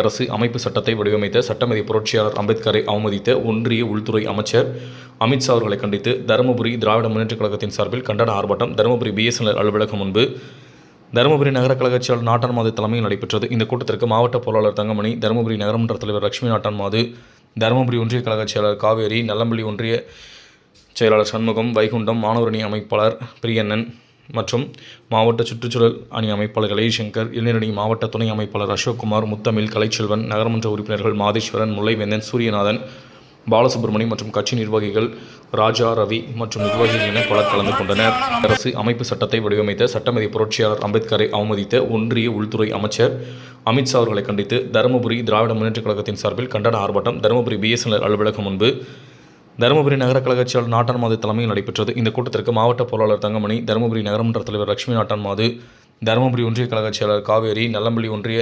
அரசு அமைப்பு சட்டத்தை வடிவமைத்த சட்டமதி புரட்சியாளர் அம்பேத்கரை அவமதித்த ஒன்றிய உள்துறை அமைச்சர் அமித்ஷா அவர்களை கண்டித்து தருமபுரி திராவிட முன்னேற்றக் கழகத்தின் சார்பில் கண்டன ஆர்ப்பாட்டம். தருமபுரி பிஎஸ்என்எல் அலுவலகம் முன்பு தருமபுரி நகர கழக செயலர் நாட்டான் மாது தலைமையில் நடைபெற்றது. இந்த கூட்டத்திற்கு மாவட்ட பொருளாளர் தங்கமணி தருமபுரி நகரமன்ற தலைவர் லட்சுமி நாட்டான் மாது தருமபுரி ஒன்றிய கழக செயலர் காவேரி நல்லம்பள்ளி ஒன்றிய செயலாளர் சண்முகம் வைகுண்டம் மாணவரணி அமைப்பாளர் பிரியண்ணன் மற்றும் மாவட்ட சுற்றுச்சூழல் அணி அமைப்பாளர் இளையசங்கர் இளைஞரணி மாவட்ட துணை அமைப்பாளர் அசோக்குமார் முத்தமிழ் கலைச்செல்வன் நகரமன்ற உறுப்பினர்கள் மாதேஸ்வரன் முல்லைவேந்தன் சூரியநாதன் பாலசுப்ரமணி மற்றும் கட்சி நிர்வாகிகள் ராஜா ரவி மற்றும் நிர்வாகிகள் என பலர் கலந்து கொண்டனர். அரசு அமைப்பு சட்டத்தை வடிவமைத்த சட்டமதி புரட்சியாளர் அம்பேத்கரை அவமதித்த ஒன்றிய உள்துறை அமைச்சர் அமித்ஷா அவர்களை கண்டித்து தருமபுரி திராவிட முன்னேற்றக் கழகத்தின் சார்பில் கண்டன ஆர்ப்பாட்டம். தருமபுரி பிஎஸ்என்எல் அலுவலகம் முன்பு தருமபுரி நகர கழக நாட்டான் மாது தலைமையில் நடைபெற்றது. இந்த கூட்டத்திற்கு மாவட்ட பொருளாளர் தங்கமணி தருமபுரி நகரமன்ற தலைவர் லட்சுமி நாட்டான் மாது தருமபுரி ஒன்றிய கழக காவேரி நல்லம்பள்ளி ஒன்றிய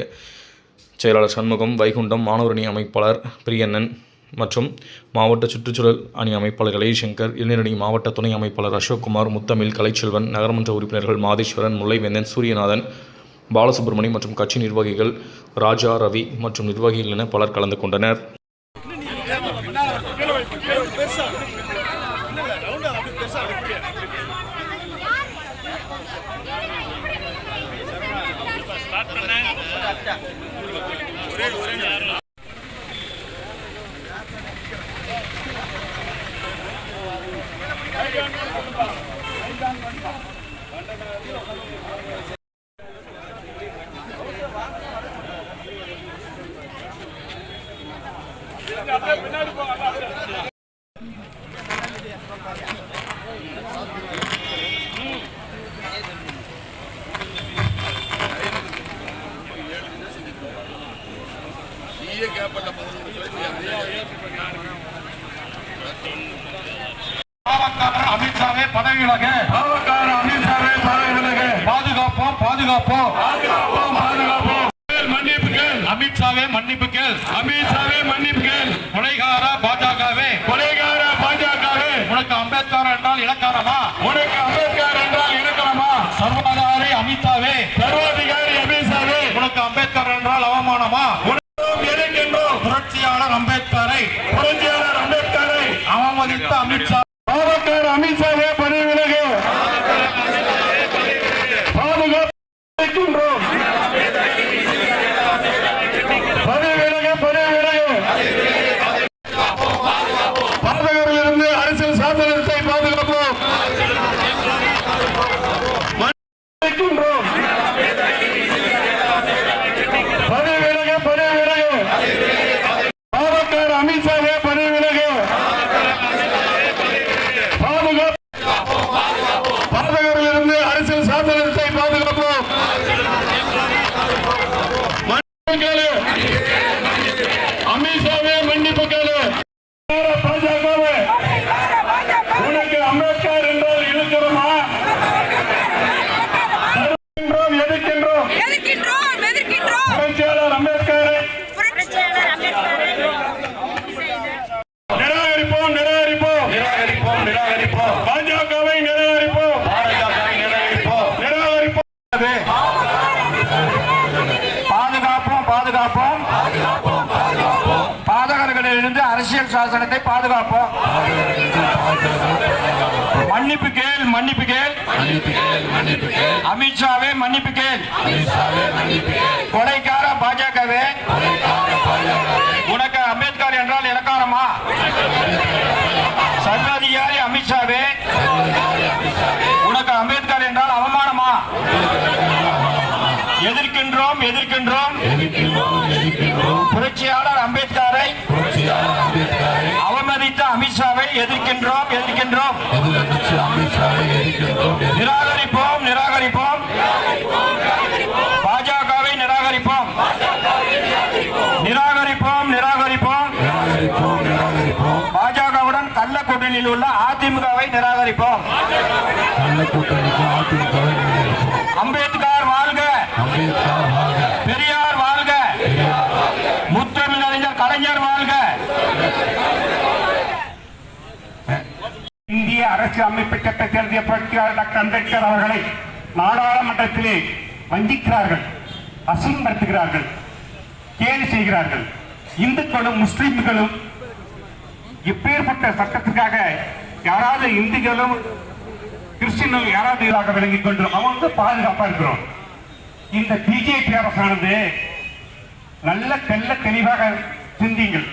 செயலாளர் சண்முகம் வைகுண்டம் மாணவரணி அமைப்பாளர் பிரியண்ணன் மற்றும் மாவட்ட சுற்றுச்சூழல் அணி அமைப்பாளர் இளையசங்கர் இளைஞரணி மாவட்ட துணை அமைப்பாளர் அசோக்குமார் முத்தமிழ் கலைச்செல்வன் நகரமன்ற உறுப்பினர்கள் மாதேஸ்வரன் முல்லைவேந்தன் சூரியநாதன் பாலசுப்ரமணி மற்றும் கட்சி நிர்வாகிகள் ராஜா ரவி மற்றும் நிர்வாகிகள் என பலர் கலந்து கொண்டனர். பெருசா இல்ல இல்ல ரவுண்டா அப்படி பெருசா ஒரே ஒரே பாவக்காரர் அமித்ஷாவே பதவி விலக பாவக்காரர் அமித்ஷாவே பதவி விலக பாதுகாப்போம் பாதுகாப்போம் பாதுகாப்போம் பாதுகாப்போம் மன்னிப்பு கேள் அமித்ஷாவே மன்னிப்பு கேள் அமித்ஷாவே மன்னிப்பு கேள் கொலைகார பாஜகவே கொலைகார பாஜகவே உனக்கு அம்பேத்கர் என்றால் இலக்காரமா உனக்கு அம்பேத்கர் என்றால் இலக்காரமா சர்வாதாரி அமித்ஷாவே சர்வாதிகாரி அமித்ஷாவே உனக்கு அம்பேத்கர் என்றால் அவமானமா எதிர்க்கின்றோம் புரட்சியாளர் அம்பேத்கரை புரட்சியாளர் அம்பேத்கரை அவமதித்த அமித்ஷா பாவக்கார அமித்ஷாவே பணி விலகு பாதுகாக்கின்றோம் பணி விலகு பணி விலகு பாதகரிலிருந்து அரசியல் சாசனத்தை பாதுகாப்போம் மன்னிக்கின்றோம். பணி விலகு பணி விலகு பாவக்கார அமித்ஷாவே பணி விலகு பாதுகாப்பு பாதகரிலிருந்து அரசியல் சாசனத்தை பாதுகாப்போம் மன்னிப்பு கேளு. அமித்ஷாவே மன்னிப்பு கேளு. பாஜகவே உனக்கு அம்பேத்கர் என்றால் இருக்கிறோமா எதிர்க்கின்றோம் எதிர்க்கின்றோம். புரட்சியாளர் அம்பேத்கரை. புரட்சியாளர் அம்பேத்கரை. நிராகரிப்போம் நிராகரிப்போம். நிராகரிப்போம் நிராகரிப்போம். பாஜகவை நிராகரிப்போம். பாஜகவை நிராகரிப்போம். நிராகரிப்போம். சாசனத்தை பாதுகாப்போம். மன்னிப்பு கேள் மன்னிப்பு கேள். அமித்ஷாவே மன்னிப்பு கேள். கொலைக்கார பாஜகவே? உனக்கு அம்பேத்கர் என்றால் இலக்காரமா? சர்வாதிகாரி அமித்ஷாவே? உனக்கு அம்பேத்கர் என்றால் அவமானமா? எதிர்க்கின்றோம் எதிர்க்கின்றோம். புரட்சியாளர் அம்பேத்கரை அமித்ஷாவை எதிர்க்கின்றோம் எதிர்க்கின்றோம். நிராகரிப்போம் நிராகரிப்போம். பாஜகவை நிராகரிப்போம். நிராகரிப்போம் நிராகரிப்போம். பாஜகவுடன் கள்ள கூட்டணியில் உள்ள அதிமுகவை நிராகரிப்போம். அம்பேத்கர் வாழ்க. பெரியார் வாழ்க முத்தமிழறிஞர் கலைஞர் வாழ்க இந்திய அரசு அமைப்பு சட்டத்தை எழுதிய புரட்சியாளர் டாக்டர் அம்பேத்கர் அவர்களை நாடாளுமன்றத்திலே வஞ்சிக்கிறார்கள் அசிங்கப்படுத்துகிறார்கள் கேலி செய்கிறார்கள். இந்துக்களும் முஸ்லிம்களும் இப்பேற்பட்ட சட்டத்துக்காக யாராவது இந்துக்களும் கிறிஸ்டினும் யாராவது இதாக விளங்கிக் கொண்டு அவங்க பாதுகாப்பா இருக்கிறோம். இந்த பிஜேபி அரசானது நல்ல தெல்ல தெளிவாக சிந்திங்கள்